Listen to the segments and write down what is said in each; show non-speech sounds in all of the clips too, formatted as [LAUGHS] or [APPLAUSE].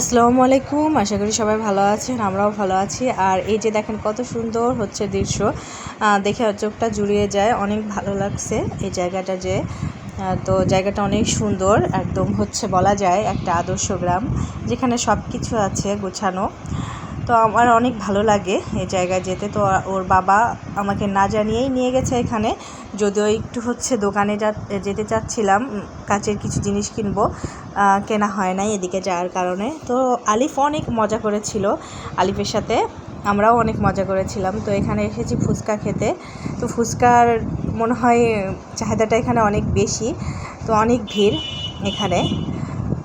আসসালামু আলাইকুম, আশা করি সবাই ভালো আছেন, আমরাও ভালো আছি। আর এই যে দেখেন কত সুন্দর হচ্ছে দৃশ্য দেখে চোখটা জুড়িয়ে যায়, অনেক ভালো লাগছে এই জায়গাটা যে। তো জায়গাটা অনেক সুন্দর, একদম হচ্ছে বলা যায় একটা আদর্শ গ্রাম, যেখানে সব কিছু আছে গোছানো। তো আমার অনেক ভালো লাগে এই জায়গায় যেতে। তো ওর বাবা আমাকে না জানিয়েই নিয়ে গেছে এখানে, যদিও একটু হচ্ছে দোকানে যেতে চাচ্ছিলাম কাচের কিছু জিনিস কিনবো। কেনা হয় নাই এদিকে যাওয়ার কারণে। তো আলিফ অনেক মজা করেছিল আলিফের সাথে। আমরাও অনেক মজা করেছিলাম। তো এখানে এসেছি ফুচকা খেতে। তো ফুচকার মনে হয় চাহিদাটা এখানে অনেক বেশি। তো অনেক ভিড় এখানে।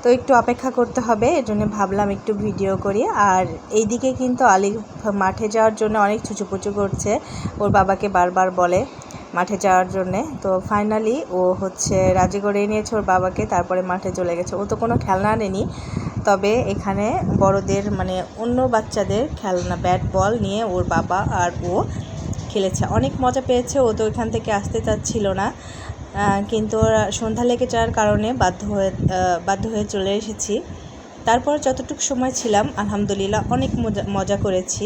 তো একটু অপেক্ষা করতে হবে এর জন্য ভাবলাম একটু ভিডিও করি। আর এইদিকে কিন্তু আলি মাঠে যাওয়ার জন্য অনেক ছুচুপুচু করছে। ওর বাবাকে বারবার বলে। মাঠে যাওয়ার জন্যে। তো ফাইনালি ও হচ্ছে রাজি করে নিয়েছে ওর বাবাকে, তারপরে মাঠে চলে গেছে। ও তো কোনো খেলনা আনেনি। তবে এখানে বড়দের মানে অন্য বাচ্চাদের খেলনা ব্যাট বল নিয়ে ওর বাবা আর ও খেলেছে। অনেক মজা পেয়েছে। ও তো এখান থেকে আসতে চাচ্ছিল না। কিন্তু ওরা সন্ধ্যা লেগে যাওয়ার কারণে বাধ্য হয়ে বাধ্য হয়ে চলে এসেছি। তারপর যতটুকু সময় ছিলাম, আলহামদুলিল্লাহ অনেক মজা মজা করেছি।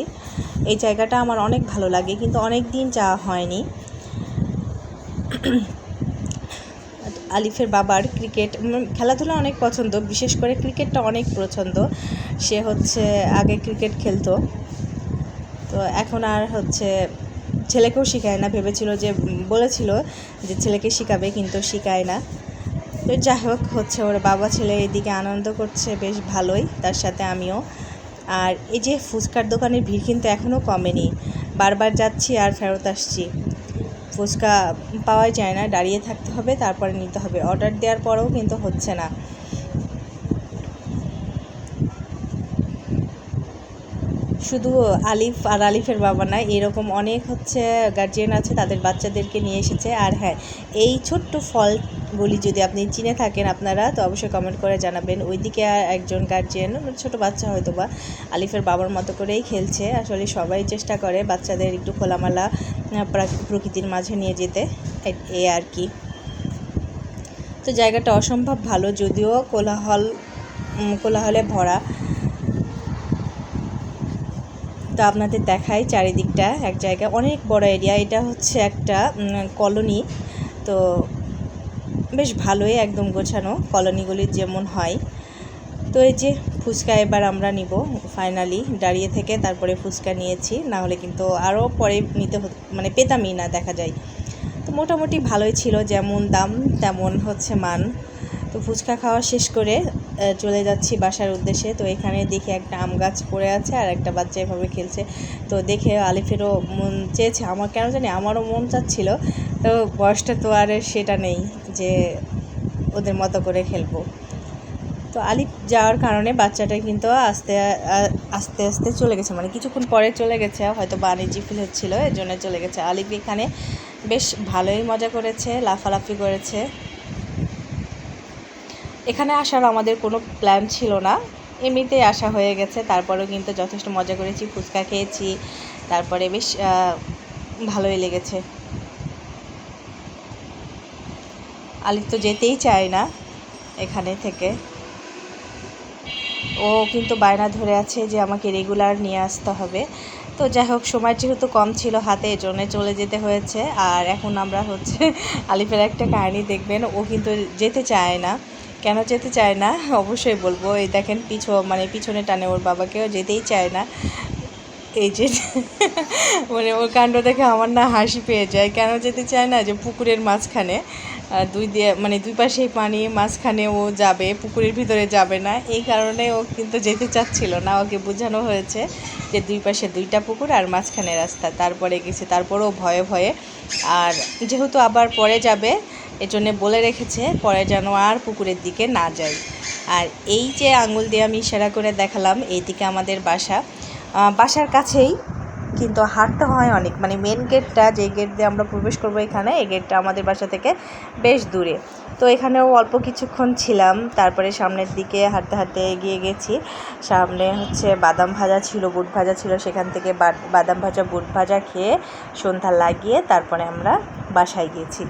এই জায়গাটা আমার অনেক ভালো লাগে। কিন্তু অনেক দিন যাওয়া হয়নি। আলিফের বাবার ক্রিকেট খেলাধুলা অনেক পছন্দ, বিশেষ করে ক্রিকেটটা অনেক পছন্দ। সে হচ্ছে আগে ক্রিকেট খেলতো। তো এখন আর হচ্ছে ছেলেকেও শেখায় না, ভেবেছিল যে বলেছিল যে ছেলেকে শেখাবে, কিন্তু শেখায় না। তো যাই হোক, হচ্ছে ওর বাবা ছেলে এদিকে আনন্দ করছে, বেশ ভালোই, তার সাথে আমিও। আর এই যে ফুচকার দোকানের ভিড় কিন্তু এখনও কমেনি। বারবার যাচ্ছি আর ফেরত আসছি। ফুচকা পাওয়াই যায় না, দাঁড়িয়ে থাকতে হবে, তারপরে নিতে হবে। অর্ডার দেওয়ার পরেও কিন্তু হচ্ছে না। শুধু আলিফ আর আলিফের বাবা না, এরকম অনেক হচ্ছে গার্জিয়ান আছে, তাদের বাচ্চাদেরকে নিয়ে এসেছে। আর হ্যাঁ এই ছোট্ট ফলগুলি যদি আপনি চিনে থাকেন আপনারা, তো অবশ্যই কমেন্ট করে জানাবেন। ওইদিকে আর একজন গার্জিয়ান ছোট বাচ্চা হয়তো বা আলিফের বাবার মতো করেই খেলছে। আসলে সবাই চেষ্টা করে বাচ্চাদের একটু খোলামেলা প্রকৃতির মাঝে নিয়ে যেতে। এ- আর কি। তো জায়গাটা অসম্ভব ভালো, যদিও কোলাহল কোলাহলে ভরা। তো আপনাদের দেখাই চারিদিকটা, এক জায়গায়। অনেক বড় এরিয়া এটা হচ্ছে একটা কলোনি। তো বেশ ভালোই একদম গোছানো কলোনিগুলির যেমন হয়। তো এই যে ফুচকা এবার আমরা নিব ফাইনালি, দাঁড়িয়ে থেকে তারপরে ফুচকা নিয়েছি না হলে কিন্তু আরও পরে নিতে মানে পেতামই না, দেখা যায়। তো মোটামুটি ভালোই ছিল, যেমন দাম, তেমন হচ্ছে মান। তো ফুচকা খাওয়া শেষ করে চলে যাচ্ছি বাসার উদ্দেশ্যে। তো এখানে দেখি একটা আম গাছ পড়ে আছে আর একটা বাচ্চা এভাবে খেলছে। তো দেখে আলিফেরও মন চেয়েছে, আমার কেন জানি আমারও মন চাচ্ছিল। তো বয়সটা তো আর সেটা নেই যে ওদের মতো করে খেলব। তো আলিফ যাওয়ার কারণে বাচ্চাটা কিন্তু আস্তে আস্তে আস্তে চলে গেছে। মানে কিছুক্ষণ পরে চলে গেছে, হয়তো বাণিজ্যিক ফিল হচ্ছিল, এর জন্য চলে গেছে। আলিফ এখানে বেশ ভালোই মজা করেছে, লাফালাফি করেছে। এখানে আসার আমাদের কোনো প্ল্যান ছিল না। এমনিতেই আসা হয়ে গেছে, তারপরেও কিন্তু যথেষ্ট মজা করেছি, ফুচকা খেয়েছি, তারপরে বেশ ভালোই লেগেছে। আলিফ তো যেতেই চায় না এখানে থেকে। ও কিন্তু বায়না ধরে আছে যে আমাকে রেগুলার নিয়ে আসতে হবে। তো যাই হোক, সময় যেহেতু কম ছিল হাতে জন্য চলে যেতে হয়েছে। আর এখন আমরা হচ্ছে [LAUGHS] আলিফের একটা কাহিনি দেখবেন। ও কিন্তু যেতে চায় না। কেন যেতে চায় না? [LAUGHS] অবশ্যই বলব। এই দেখেন, পিছু মানে পিছনে টানে ওর বাবাকেও যেতেই চায় না। এই যে [LAUGHS] মানে ওর কাণ্ড দেখে আমার না হাসি পেয়ে যায়। কেন যেতে চায় না? যে পুকুরের মাঝখানে। দুই দিয়ে মানে দুই পাশেই পানি, মাঝখানে ও যাবে, পুকুরের ভিতরে যাবে না। এই কারণে ও কিন্তু যেতে চাচ্ছিল না। ওকে বোঝানো হয়েছে যে দুই পাশে দুইটা পুকুর আর মাঝখানে রাস্তা। তারপরে গেছে, তারপরেও ভয়ে ভয়ে। আর যেহেতু আবার পরে যাবে, এজন্য বলে রেখেছে, পরে যেন আর পুকুরের দিকে না যায় আর এই যে আঙুল দিয়ে আমি ইশারা করে দেখালাম, এইদিকে আমাদের বাসা। বাসার কাছেই কিন্তু হাঁটতে হয় অনেক। মানে মেন গেটটা যে গেট দিয়ে আমরা প্রবেশ করব এখানে, এই গেটটা আমাদের বাসা থেকে বেশ দূরে। তো এখানেও অল্প কিছুক্ষণ ছিলাম, তারপরে সামনের দিকে হাঁটতে হাঁটতে এগিয়ে গেছি। সামনে হচ্ছে বাদাম ভাজা ছিল, বুট ভাজা ছিল, সেখান থেকে বাদাম ভাজা, বুট ভাজা খেয়ে সন্ধ্যা লাগিয়ে তারপরে আমরা বাসায় গিয়েছি।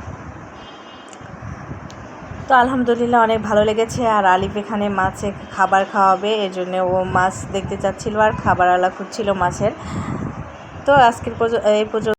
তো আলহামদুলিল্লাহ অনেক ভালো লেগেছে, আর আলিফ এখানে মাছে খাবার খাওয়াবে, এর জন্য ও মাছ দেখতে চাচ্ছিল, আর খাবার আলা খুঁজছিল মাছের। তো আজকের এই পর্যন্ত।